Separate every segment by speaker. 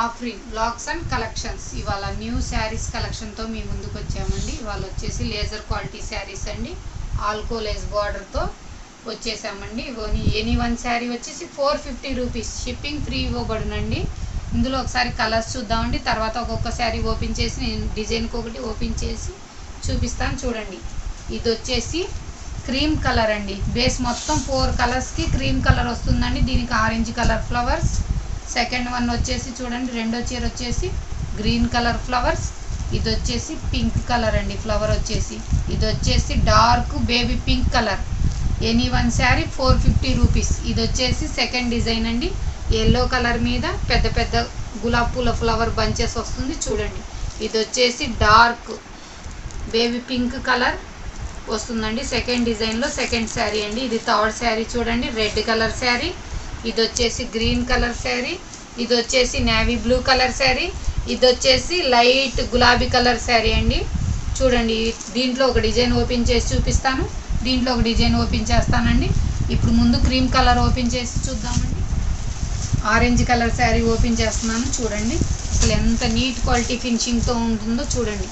Speaker 1: Offering blocks and collections. ఇవాళ new saris కలెక్షన్తో మీ ముందుకు వచ్చామండి. ఇవాళ వచ్చేసి లేజర్ క్వాలిటీ శారీస్ అండి. ఆల్కో లేస్ బార్డర్తో వచ్చేసామండి. ఇవన్నీ ఎనీ వన్ శారీ వచ్చేసి four fifty rupees. Shipping free ఇవ్వబడునండి. ఇందులో ఒకసారి కలర్స్ చూద్దామండి. తర్వాత ఒక్కొక్క శారీ ఓపెన్ చేసి నేను డిజైన్కి ఒకటి ఓపెన్ చేసి చూపిస్తాను చూడండి. ఇది వచ్చేసి క్రీమ్ కలర్ అండి. బేస్ మొత్తం ఫోర్ కలర్స్కి క్రీమ్ కలర్ వస్తుందండి. దీనికి orange colour flowers second one వచ్చేసి చూడండి రెండో చీర వచ్చేసి గ్రీన్ కలర్ ఫ్లవర్స్ ఇది వచ్చేసి పింక్ కలర్ అండి ఫ్లవర్ వచ్చేసి. ఇది వచ్చేసి dark baby pink colour. Any one sari four fifty rupees. ఇది వచ్చేసి సెకండ్ డిజైన్ అండి. ఎల్లో కలర్ మీద పెద్ద పెద్ద గులాబ్ పూల ఫ్లవర్ బంచెస్ వస్తుంది చూడండి. ఇది వచ్చేసి డార్క్ బేబీ పింక్ కలర్ వస్తుందండి. సెకండ్ డిజైన్లో సెకండ్ శారీ అండి. ఇది థర్డ్ శారీ చూడండి రెడ్ కలర్ శారీ. ఇది వచ్చేసి గ్రీన్ కలర్ శారీ ఇది వచ్చేసి నేవీ బ్లూ కలర్ శారీ ఇది వచ్చేసి లైట్ గులాబీ కలర్ శారీ అండి. చూడండి దీంట్లో ఒక డిజైన్ ఓపెన్ చేసి చూపిస్తాను. దీంట్లో ఒక డిజైన్ ఓపెన్ చేస్తానండి. ఇప్పుడు ముందు క్రీమ్ కలర్ ఓపెన్ చేసి చూద్దామండి. ఆరెంజ్ కలర్ శారీ ఓపెన్ చేస్తున్నాను చూడండి. అసలు ఎంత నీట్ క్వాలిటీ ఫినిషింగ్తో ఉంటుందో చూడండి.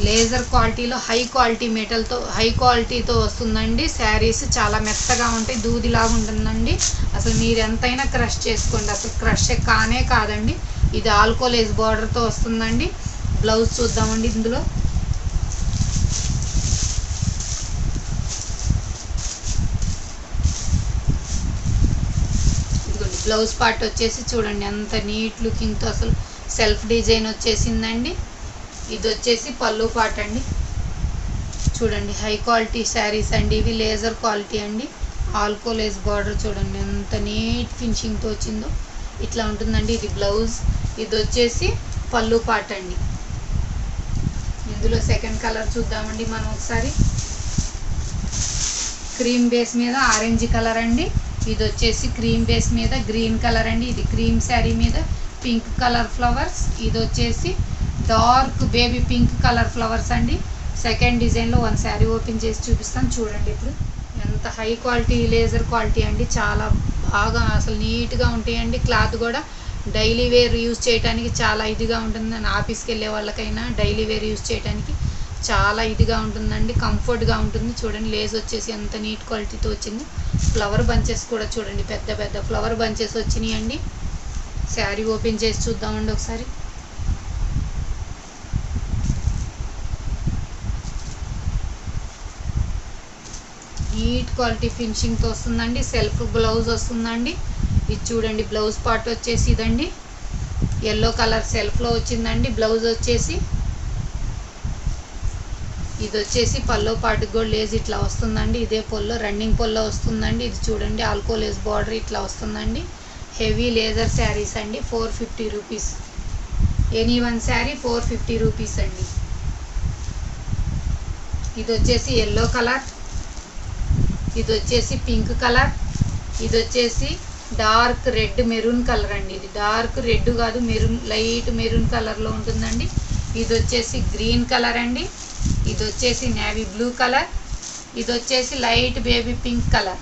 Speaker 1: లేజర్ క్వాలిటీలో హై క్వాలిటీ మెటల్తో హై క్వాలిటీతో వస్తుందండి. శారీస్ చాలా మెత్తగా ఉంటాయి దూదిలాగా ఉంటుందండి. అసలు మీరు ఎంతైనా క్రష్ చేసుకోండి. అసలు క్రష్ కానే కాదండి. ఇది ఆల్కోలేజ్ బార్డర్తో వస్తుందండి. బ్లౌజ్ చూద్దామండి ఇందులో. బ్లౌజ్ పార్ట్ వచ్చేసి చూడండి ఎంత నీట్ లుకింగ్తో అసలు సెల్ఫ్ డిజైన్ వచ్చేసిందండి. ఇది వచ్చేసి పళ్ళు పాట అండి. చూడండి హై క్వాలిటీ శారీస్ అండి ఇవి లేజర్ క్వాలిటీ అండి. ఆల్కో లేస్ బార్డర్ చూడండి ఎంత నీట్ ఫినిషింగ్తో వచ్చిందో. ఇట్లా ఉంటుందండి ఇది బ్లౌజ్. ఇది వచ్చేసి పళ్ళు పాట అండి. ఇందులో సెకండ్ కలర్ చూద్దామండి మనం ఒకసారి. క్రీమ్ బేస్ మీద ఆరెంజ్ కలర్ అండి. ఇది వచ్చేసి క్రీమ్ బేస్ మీద గ్రీన్ కలర్ అండి. ఇది క్రీమ్ శారీ మీద పింక్ కలర్ ఫ్లవర్స్. ఇది వచ్చేసి dark baby pink colour flowers అండి. సెకండ్ డిజైన్లో వన్ శారీ ఓపెన్ చేసి చూపిస్తాను. చూడండి ఇప్పుడు. ఎంత హై క్వాలిటీ లేజర్ క్వాలిటీ అండి. చాలా బాగా అసలు నీట్గా ఉంటాయండి. క్లాత్ కూడా డైలీ వేర్ యూజ్ చేయడానికి చాలా ఇదిగా ఉంటుంది. ఆఫీస్కి వెళ్ళే వాళ్ళకైనా డైలీ వేర్ యూజ్ చేయడానికి చాలా ఇదిగా ఉంటుందండి. కంఫర్ట్గా ఉంటుంది. చూడండి లేస్ వచ్చేసి ఎంత నీట్ క్వాలిటీతో వచ్చింది. ఫ్లవర్ బంచెస్ కూడా చూడండి. పెద్ద పెద్ద ఫ్లవర్ బంచెస్ వచ్చినాయి అండి శారీ ఓపెన్ చేసి చూద్దామండి ఒకసారి. నీట్ క్వాలిటీ ఫినిషింగ్తో వస్తుందండి. సెల్ఫ్ బ్లౌజ్ వస్తుందండి. ఇది చూడండి బ్లౌజ్ పార్ట్ వచ్చేసి ఇదండి. ఎల్లో కలర్ సెల్ఫ్లో వచ్చిందండి. బ్లౌజ్ వచ్చేసి ఇది వచ్చేసి పల్లో పాటు కూడా లేజ్ ఇట్లా వస్తుందండి. ఇదే పొల్లో రన్నింగ్ పొల్లో వస్తుందండి. ఇది చూడండి ఆల్కో బార్డర్ ఇట్లా వస్తుందండి. హెవీ లేజర్ శారీస్ అండి. Four fifty rupees. Any one sari four fifty rupees అండి. ఇది వచ్చేసి ఎల్లో కలర్. ఇది వచ్చేసి పింక్ కలర్ ఇది వచ్చేసి డార్క్ రెడ్ మెరూన్ కలర్ అండి. ఇది డార్క్ రెడ్ కాదు మెరూన్ లైట్ మెరూన్ కలర్లో ఉంటుందండి. ఇది వచ్చేసి గ్రీన్ కలర్ అండి. ఇది వచ్చేసి నేవీ బ్లూ కలర్. ఇది వచ్చేసి light baby pink colour.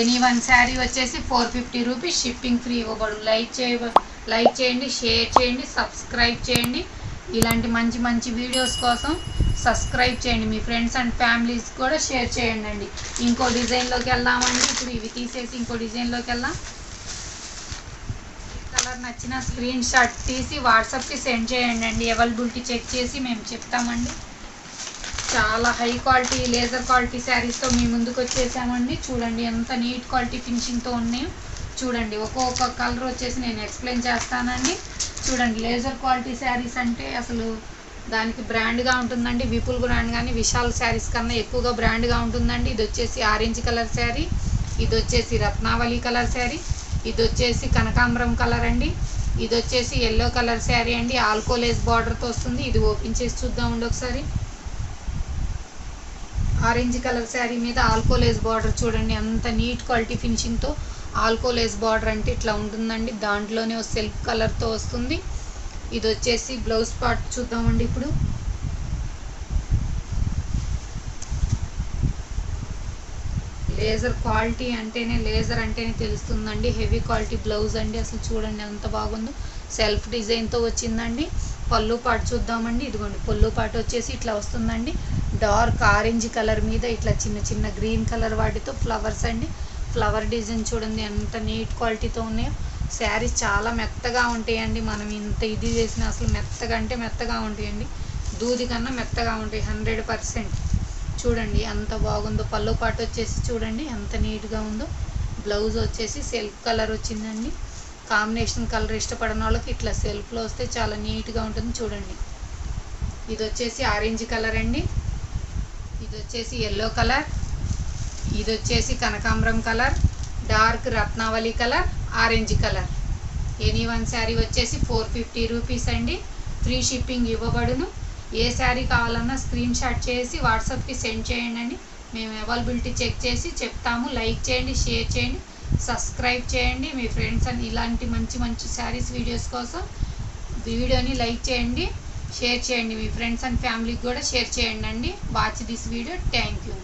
Speaker 1: Any one sari వచ్చేసి four fifty rupees shipping free ఇవ్వబడు like చేయ లైక్ చేయండి షేర్ చేయండి సబ్స్క్రైబ్ చేయండి. ఇలాంటి మంచి మంచి వీడియోస్ కోసం సబ్స్క్రైబ్ చేయండి మీ ఫ్రెండ్స్ అండ్ ఫ్యామిలీస్ కూడా షేర్ చేయండి అండి ఇంకో డిజైన్లోకి వెళ్దామండి. ఇప్పుడు ఇవి తీసేసి ఇంకో డిజైన్లోకి వెళ్దాం. కలర్ నచ్చిన స్క్రీన్ షాట్ తీసి వాట్సాప్కి సెండ్ చేయండి అండి అవైలబిలిటీ చెక్ చేసి మేము చెప్తామండి. చాలా హై క్వాలిటీ లేజర్ క్వాలిటీ శారీస్తో మీ ముందుకు వచ్చేసామండి. చూడండి ఎంత నీట్ క్వాలిటీ ఫినిషింగ్తో ఉన్నాయో. చూడండి ఒక్కొక్క కలర్ వచ్చేసి నేను ఎక్స్ప్లెయిన్ చేస్తానండి. చూడండి లేజర్ క్వాలిటీ శారీస్ అంటే అసలు దానికి బ్రాండ్గా ఉంటుందండి. విపుల్ బ్రాండ్ కానీ విశాల్ శారీస్ కన్నా ఎక్కువగా బ్రాండ్గా ఉంటుందండి. ఇది వచ్చేసి ఆరెంజ్ కలర్ శారీ ఇది వచ్చేసి రత్నావళి కలర్ శారీ ఇది వచ్చేసి కనకాంబరం కలర్ అండి. ఇది వచ్చేసి ఎల్లో కలర్ శారీ అండి. ఆల్కోలేజ్ బార్డర్తో వస్తుంది. ఇది ఓపెన్ చేసి చూద్దామండి ఒకసారి. ఆరెంజ్ కలర్ శారీ మీద ఆల్కోలేజ్ బార్డర్ చూడండి. అంత నీట్ క్వాలిటీ ఫినిషింగ్తో ఆల్కోలేజ్ బార్డర్ అంటే ఇట్లా ఉంటుందండి. దాంట్లోనే సెల్ఫ్ కలర్తో వస్తుంది. ఇది వచ్చేసి బ్లౌజ్ పార్ట్ చూద్దామండి ఇప్పుడు. లేజర్ క్వాలిటీ అంటేనే లేజర్ అంటేనే తెలుస్తుందండి. హెవీ క్వాలిటీ బ్లౌజ్ అండి. అసలు చూడండి ఎంత బాగుందో. సెల్ఫ్ డిజైన్తో వచ్చిందండి. పళ్ళు పాటు చూద్దామండి. ఇదిగోండి పళ్ళు పాటు వచ్చేసి ఇట్లా వస్తుందండి. డార్క్ ఆరెంజ్ కలర్ మీద ఇట్లా చిన్న చిన్న గ్రీన్ కలర్ వాటితో ఫ్లవర్స్ అండి. ఫ్లవర్ డిజైన్ చూడండి ఎంత నీట్ క్వాలిటీతో ఉన్నాయో. శారీస్ చాలా మెత్తగా ఉంటాయండి. మనం ఇంత ఇది చేసిన అసలు మెత్తగా అంటే మెత్తగా ఉంటాయండి. దూది కన్నా మెత్తగా ఉంటాయి హండ్రెడ్ పర్సెంట్. చూడండి ఎంత బాగుందో. పళ్ళు పాటు వచ్చేసి చూడండి ఎంత నీట్గా ఉందో. బ్లౌజ్ వచ్చేసి సెల్ఫ్ కలర్ వచ్చిందండి. కాంబినేషన్ కలర్ ఇష్టపడిన వాళ్ళకి ఇట్లా సెల్ఫ్లో వస్తే చాలా నీట్గా ఉంటుంది చూడండి. ఇది వచ్చేసి ఆరెంజ్ కలర్ అండి. ఇది వచ్చేసి ఎల్లో కలర్. ఇది వచ్చేసి కనకాంబరం కలర్. డార్క్ రత్నావళి colour. Orange colour. Any one sari వచ్చేసి ఫోర్ ఫిఫ్టీ రూపీస్ అండి. ఫ్రీ షిప్పింగ్ ఇవ్వబడును. ఏ శారీ కావాలన్నా స్క్రీన్ షాట్ చేసి వాట్సాప్కి సెండ్ చేయండి. అండి మేము అవైలబిలిటీ చెక్ చేసి చెప్తాము. లైక్ చేయండి షేర్ చేయండి సబ్స్క్రైబ్ చేయండి. మీ ఫ్రెండ్స్ అని ఇలాంటి మంచి మంచి శారీస్ వీడియోస్ కోసం వీడియోని లైక్ చేయండి షేర్ చేయండి. మీ ఫ్రెండ్స్ అండ్ ఫ్యామిలీకి కూడా షేర్ చేయండి అండి. Watch this video. Thank you.